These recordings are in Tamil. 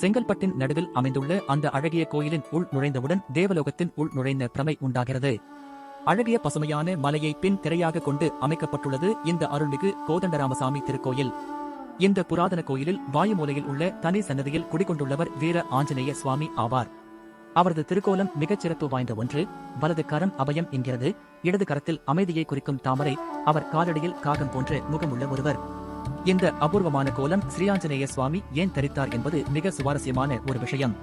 செங்கல்பட்டின் நடுவில் அமைந்துள்ள அந்த அழகிய கோயிலின் உள் நுழைந்தவுடன் தேவலோகத்தின் உள் நுழைந்த பிரமை உண்டாகிறது. அழகிய பசுமையான மலையை பின் திரையாக கொண்டு அமைக்கப்பட்டுள்ளது இந்த அருள்மிகு கோதண்டராமசாமி திருக்கோயில். இந்த புராதன கோயிலில் வாயுமூலையில் உள்ள தனி சன்னதியில் குடிகொண்டுள்ளவர் வீர ஆஞ்சநேய சுவாமி ஆவார். அவரது திருக்கோலம் மிகச் சிறப்பு வாய்ந்த ஒன்று. வலது கரம் அபயம் என்கிறது. இடது கரத்தில் அமைதியை குறிக்கும் தாமரை. அவர் காலடியில் காகம் போன்ற முகமுள்ள ஒருவர். இந்த அபூர்வமான கோலம் ஸ்ரீ ஆஞ்சநேய சுவாமி ஏன் தரித்தார் என்பது மிக சுவாரஸ்யமான ஒரு விஷயம்.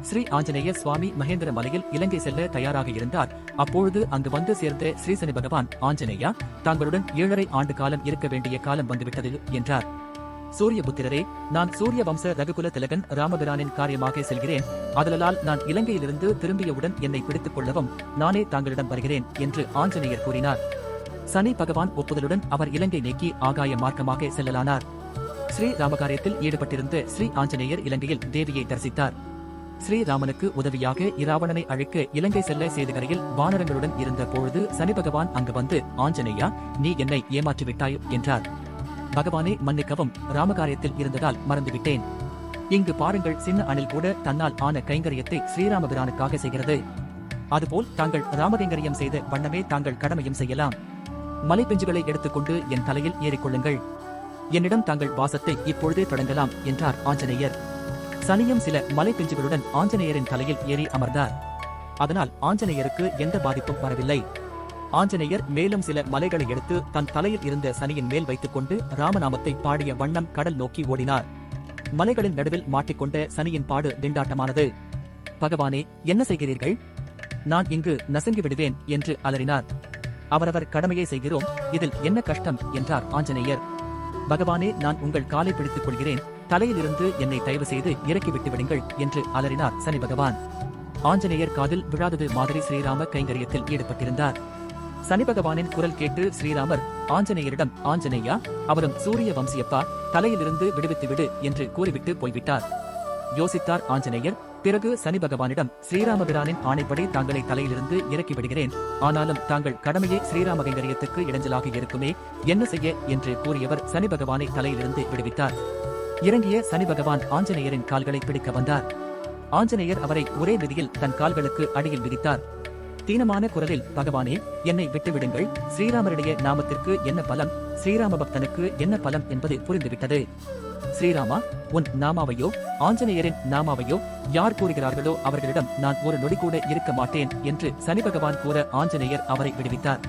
ஸ்ரீ ஆஞ்சநேய சுவாமி மகேந்திர மலையில் இலங்கை செல்ல தயாராக இருந்தார். அப்பொழுது அங்கு வந்து சேர்ந்த ஸ்ரீ சனி பகவான் ஆஞ்சநேயா தாங்களுடன் ஏழரை ஆண்டு காலம் இருக்க வேண்டிய காலம் வந்துவிட்டது என்றார். சூரியபுத்திரரே நான் சூரிய வம்ச ரகுகுல திலகன் ராமபிரானின் காரியமாக செல்கிறேன். அதலால் நான் இலங்கையிலிருந்து திரும்பியவுடன் என்னை பிடித்துக் கொள்ளவும் நானே தாங்களிடம் வருகிறேன் என்று ஆஞ்சநேயர் கூறினார். சனி பகவான் ஒப்புதலுடன் அவர் இலங்கை நீக்கி ஆகாய மார்க்கமாக செல்லலானார். ஸ்ரீ ராமகாரியத்தில் ஈடுபட்டிருந்த ஸ்ரீ ஆஞ்சநேயர் இலங்கையில் தேவியை தரிசித்தார். ஸ்ரீராமனுக்கு உதவியாக இராவணனை அழைக்க இலங்கை செல்ல சேதுகரையில் வானரங்களுடன் இருந்த பொழுது சனி பகவான் அங்கு வந்து ஆஞ்சநேயா நீ என்னை ஏமாற்றிவிட்டாய் என்றார். பகவானே மன்னிக்கவும் ராமகாரியத்தில் இருந்ததால் மறந்துவிட்டேன். இங்கு பாருங்கள் சின்ன அணில் கூட தன்னால் ஆன கைங்கரியத்தை ஸ்ரீராமபிரானுக்காக செய்கிறது. அதுபோல் தாங்கள் ராமகைங்கரியம் செய்த வண்ணமே தாங்கள் கடமையும் செய்யலாம். மலைப்பெஞ்சுகளை எடுத்துக்கொண்டு என் தலையில் ஏறிக்கொள்ளுங்கள். என்னிடம் தாங்கள் வாசத்தை இப்பொழுதே தொடங்கலாம் என்றார் ஆஞ்சநேயர். சனியும் சில மலைப்பெஞ்சுகளுடன் ஆஞ்சநேயரின் தலையில் ஏறி அமர்ந்தார். அதனால் ஆஞ்சநேயருக்கு எந்த பாதிப்பும் வரவில்லை. ஆஞ்சநேயர் மேலும் சில மலைகளை எடுத்து தன் தலையில் இருந்த சனியின் மேல் வைத்துக் கொண்டு ராமநாமத்தை பாடிய வண்ணம் கடல் நோக்கி ஓடினார். மலைகளின் நடுவில் மாட்டிக்கொண்ட சனியின் பாடு திண்டாட்டமானது. பகவானே என்ன செய்கிறீர்கள்? நான் இங்கு நசுங்கி விடுவேன் என்று அலறினார். அவரவர் கடமையை செய்கிறோம். இதில் என்ன கஷ்டம் என்றார் ஆஞ்சநேயர். பகவானே நான் உங்கள் காலை பிடித்துக் கொள்கிறேன். தலையிலிருந்து என்னை தயவு செய்து இறக்கிவிட்டு விடுங்கள் என்று அலறினார் சனி பகவான். ஆஞ்சநேயர் காதில் விழாதது மாதிரி ஸ்ரீராம கைங்கரியத்தில் ஈடுபட்டிருந்தார். சனி பகவானின் குரல் கேட்டு ஸ்ரீராமர் ஆஞ்சநேயரிடம் ஆஞ்சநேயா அவரும் சூரிய வம்சியப்பா தலையிலிருந்து விடுவித்து விடு என்று கூறிவிட்டு போய்விட்டார். யோசித்தார் ஆஞ்சநேயர் பிறகு சனி பகவானிடம் ஸ்ரீராமபிரானின் ஆணைப்படி தாங்களை தலையிலிருந்து இறக்கி விடுகிறேன். ஆனாலும் தாங்கள் கடமையே ஸ்ரீராம கைங்கரியத்துக்கு இடைஞ்சலாக இருக்குமே என்ன செய்ய? என்று கூறியவர் சனி பகவானை தலையிலிருந்து விடுவித்தார். இறங்கிய சனி பகவான் ஆஞ்சநேயரின் கால்களை பிடிக்க வந்தார். ஆஞ்சநேயர் அவரை ஒரே விதியில் தன் கால்களுக்கு அடியில் விதித்தார். தீனமான குரலில் பகவானே என்னை விட்டுவிடுங்கள். ஸ்ரீராமருடைய நாமத்திற்கு என்ன பலம்? ஸ்ரீராம பக்தனுக்கு என்ன பலம்? என்பது புரிந்துவிட்டது. ஸ்ரீராமா உன் நாமாவையோ ஆஞ்சநேயரின் நாமாவையோ யார் கூறுகிறார்களோ அவர்களிடம் நான் ஒரு நொடி கூட இருக்க மாட்டேன் என்று சனி பகவான் கூற ஆஞ்சநேயர் அவரை விடுவித்தார்.